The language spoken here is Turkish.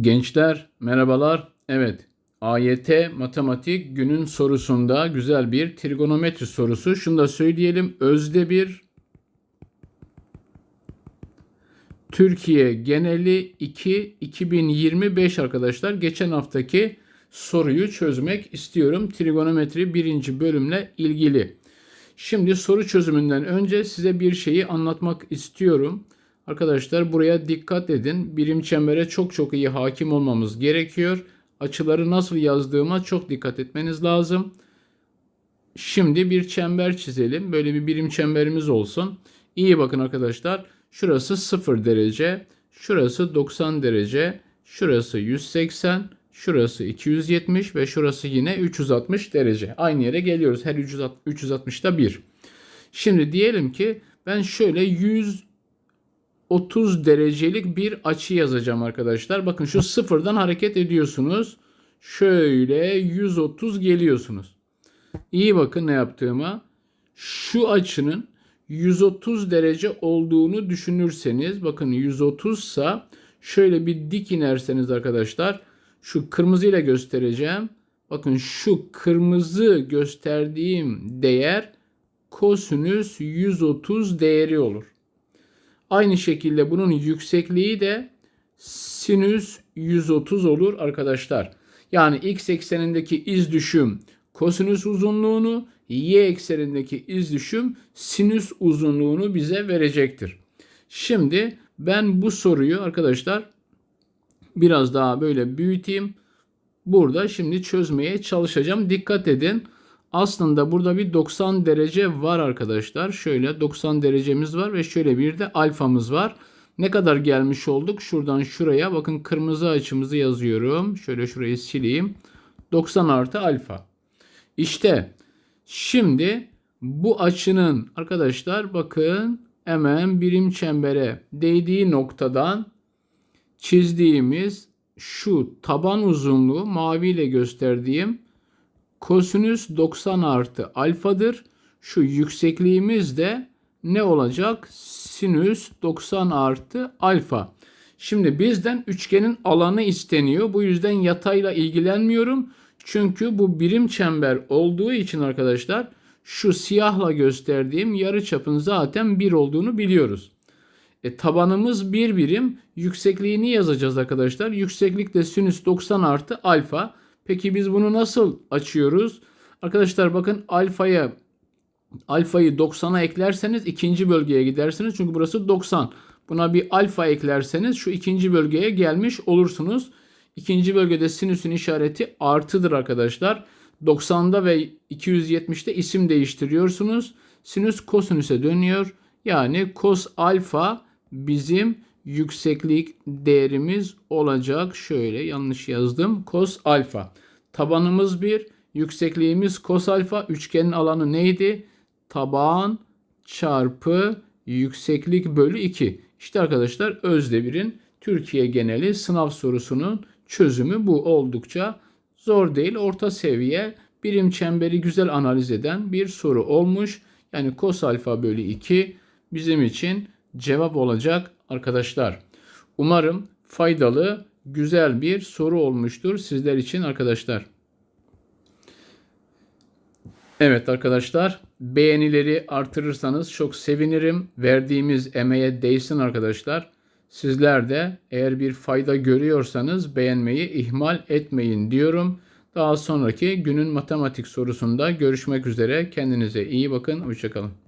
Gençler merhabalar. Evet AYT matematik günün sorusunda güzel bir trigonometri sorusu. Şunu da söyleyelim. Özde bir Türkiye geneli 2 2025 arkadaşlar. Geçen haftaki soruyu çözmek istiyorum. Trigonometri birinci bölümle ilgili. Şimdi soru çözümünden önce size bir şeyi anlatmak istiyorum. Arkadaşlar buraya dikkat edin. Birim çembere çok çok iyi hakim olmamız gerekiyor. Açıları nasıl yazdığıma çok dikkat etmeniz lazım. Şimdi bir çember çizelim. Böyle bir birim çemberimiz olsun. İyi bakın arkadaşlar. Şurası 0 derece. Şurası 90 derece. Şurası 180. Şurası 270 ve şurası yine 360 derece. Aynı yere geliyoruz. Her 360'da 1. Şimdi diyelim ki ben şöyle 100 30 derecelik bir açı yazacağım arkadaşlar. Bakın şu sıfırdan hareket ediyorsunuz. Şöyle 130 geliyorsunuz. İyi bakın ne yaptığıma. Şu açının 130 derece olduğunu düşünürseniz bakın 130 sa şöyle bir dik inerseniz arkadaşlar şu kırmızıyla göstereceğim. Bakın şu kırmızı gösterdiğim değer kosinüs 130 değeri olur. Aynı şekilde bunun yüksekliği de sinüs 130 olur arkadaşlar. Yani x eksenindeki iz düşüm kosinüs uzunluğunu, y eksenindeki iz düşüm sinüs uzunluğunu bize verecektir. Şimdi ben bu soruyu arkadaşlar biraz daha böyle büyüteyim. Burada şimdi çözmeye çalışacağım. Dikkat edin. Aslında burada bir 90 derece var arkadaşlar. Şöyle 90 derecemiz var ve şöyle bir de alfamız var. Ne kadar gelmiş olduk? Şuradan şuraya bakın kırmızı açımızı yazıyorum. Şöyle şurayı sileyim. 90 artı alfa. İşte şimdi bu açının arkadaşlar bakın hemen birim çembere değdiği noktadan çizdiğimiz şu taban uzunluğu mavi ile gösterdiğim kosinüs 90 artı alfadır. Şu yüksekliğimiz de ne olacak? Sinüs 90 artı alfa. Şimdi bizden üçgenin alanı isteniyor. Bu yüzden yatayla ilgilenmiyorum. Çünkü bu birim çember olduğu için arkadaşlar şu siyahla gösterdiğim yarı çapın zaten 1 olduğunu biliyoruz. E, tabanımız 1 bir birim. Yüksekliğini yazacağız arkadaşlar. Yükseklik de sinüs 90 artı alfa. Peki biz bunu nasıl açıyoruz? Arkadaşlar bakın alfaya alfayı 90'a eklerseniz ikinci bölgeye gidersiniz. Çünkü burası 90. Buna bir alfa eklerseniz şu ikinci bölgeye gelmiş olursunuz. İkinci bölgede sinüsün işareti artıdır arkadaşlar. 90'da ve 270'te isim değiştiriyorsunuz. Sinüs kosinüse dönüyor. Yani kos alfa bizim yükseklik değerimiz olacak. Şöyle yanlış yazdım. Kos alfa. Tabanımız 1, yüksekliğimiz kos alfa. Üçgenin alanı neydi? Taban çarpı yükseklik bölü 2. İşte arkadaşlar Özdemir'in Türkiye geneli sınav sorusunun çözümü bu oldukça zor değil. Orta seviye birim çemberi güzel analiz eden bir soru olmuş. Yani kos alfa bölü 2 bizim için cevap olacak arkadaşlar. Umarım faydalı, güzel bir soru olmuştur sizler için arkadaşlar. Evet arkadaşlar beğenileri artırırsanız çok sevinirim. Verdiğimiz emeğe değsin arkadaşlar. Sizler de eğer bir fayda görüyorsanız beğenmeyi ihmal etmeyin diyorum. Daha sonraki günün matematik sorusunda görüşmek üzere. Kendinize iyi bakın. Hoşçakalın.